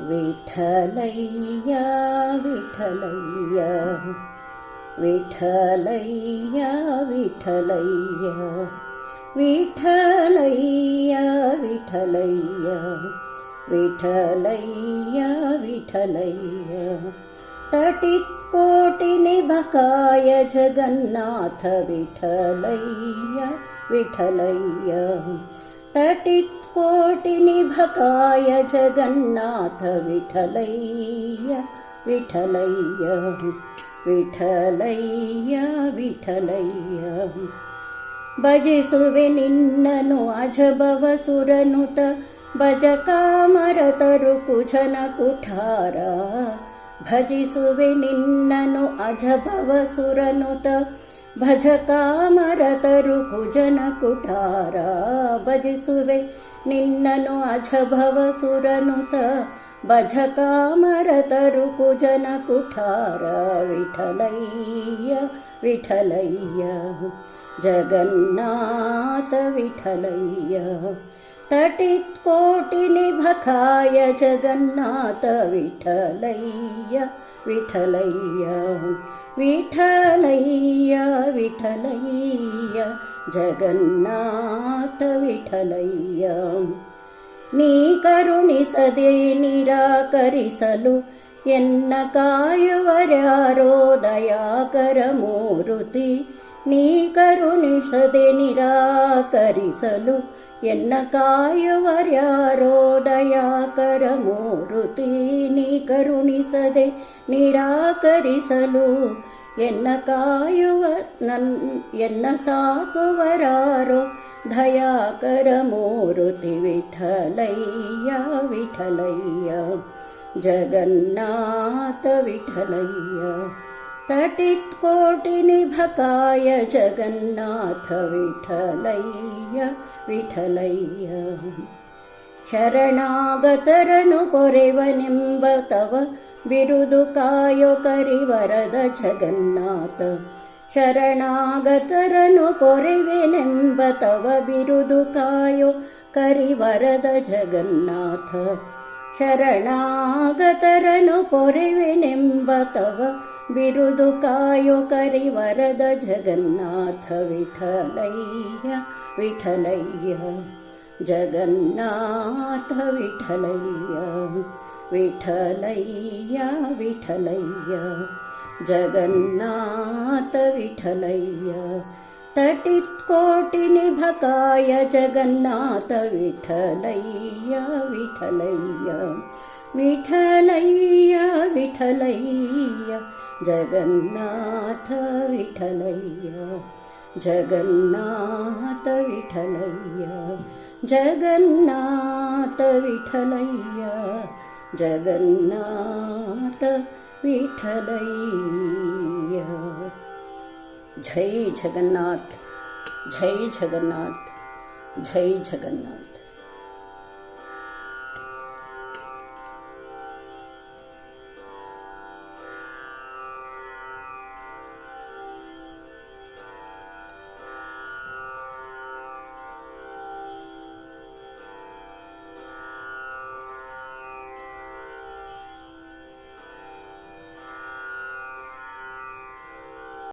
विठलय्या विठलय्या विठलय्या विठलय्या विठलय्या विठलय्या विठलय्या विठलय्या तटित्कोटिनिभकाय जगन्नाथ विठलय्या विठलय्या तटित्कोटिनिभकाय जगन्नाथ विठलय्या विठलय्या विठलय्या विठलय्या ಭಜಿಸುವೆ ನಿನ್ನನು ಅಜಭವ ಸುರನುತ ಭಜ ಕಾಮರತರು ಕುಜನ ಕುಠಾರ ಭಜಿಸುವೆ ನಿನ್ನನು ಅಜಭವ ಸುರನುತ भज कामर तरुकुजन कुठार भजसुवे निन्ननु अच्छ भव सुरनुत भजकामर तरुकुजन कुठार विठलैय जगन्नाथ विठलैय तटित्कोटिनिभखाय जगन्नाथ विठलय्य। విఠలయ్యా విఠలయ్యా విఠలయ్యా జగన్నాథ విఠలయ్యా. నీ కరుణి సదే నిరాకరిసలు ಎನ್ನ ಕಾಯುವರ್ಯಾರೋ ದಯಾಕರ ಮೂರುತಿ ನೀ ಕರುಣಿಸದೆ ನಿರಾಕರಿಸಲು ಎನ್ನ ಕಾಯುವರ್ಯಾರೋ ದಯಾಕರ ಮೂರುತಿ ನೀ ಕರುಣಿಸದೆ ನಿರಾಕರಿಸಲು ಎನ್ನ ಕಾಯುವ ನನ್ ಎನ್ನ ಸಾಕುವರಾರೋ ದಯಾಕರ ಮೂರುತಿ ವಿಠಲಯ್ಯ ವಿಠಲಯ್ಯ ಜಗನ್ನಾಥ ವಿಠಲಯ್ಯ तटित्कोटिनिभकाय जगन्नाथ विठलय्य विठलय्य ಶರಣಾಗತರನು ಕೊರೆವನೆಂಬ ತವ ಬಿರುದು ಕಾಯೋ ಕರಿವರದ ಜಗನ್ನಾಥ ಶರಣಾಗತರನು ಕೊರೆವೆನೆಂಬ ತವ ಬಿರುದು ಕಾಯೋ ಕರಿವರದ ಜಗನ್ನಾಥ ಶರಣಾಗತರನು ಕೊರೆವೆನೆಂಬ ತವ बिरुदुकायो करि वरद जगन्नाथ विठलया जगन्नाथ विठलय्य विठलय्य विठलय्य। जगन्नाथ विठलय्य। तटित्कोटिनिभकाय जगन्नाथ विठलय्य विठलय्य। विठलय्य विठलैया जगन्नाथ विठलय्य जगन्नाथ विठलय्य जगन्नाथ विठलय्य जगन्नाथ विठलय्य। जय जगन्नाथ जय जगन्नाथ जय जगन्नाथ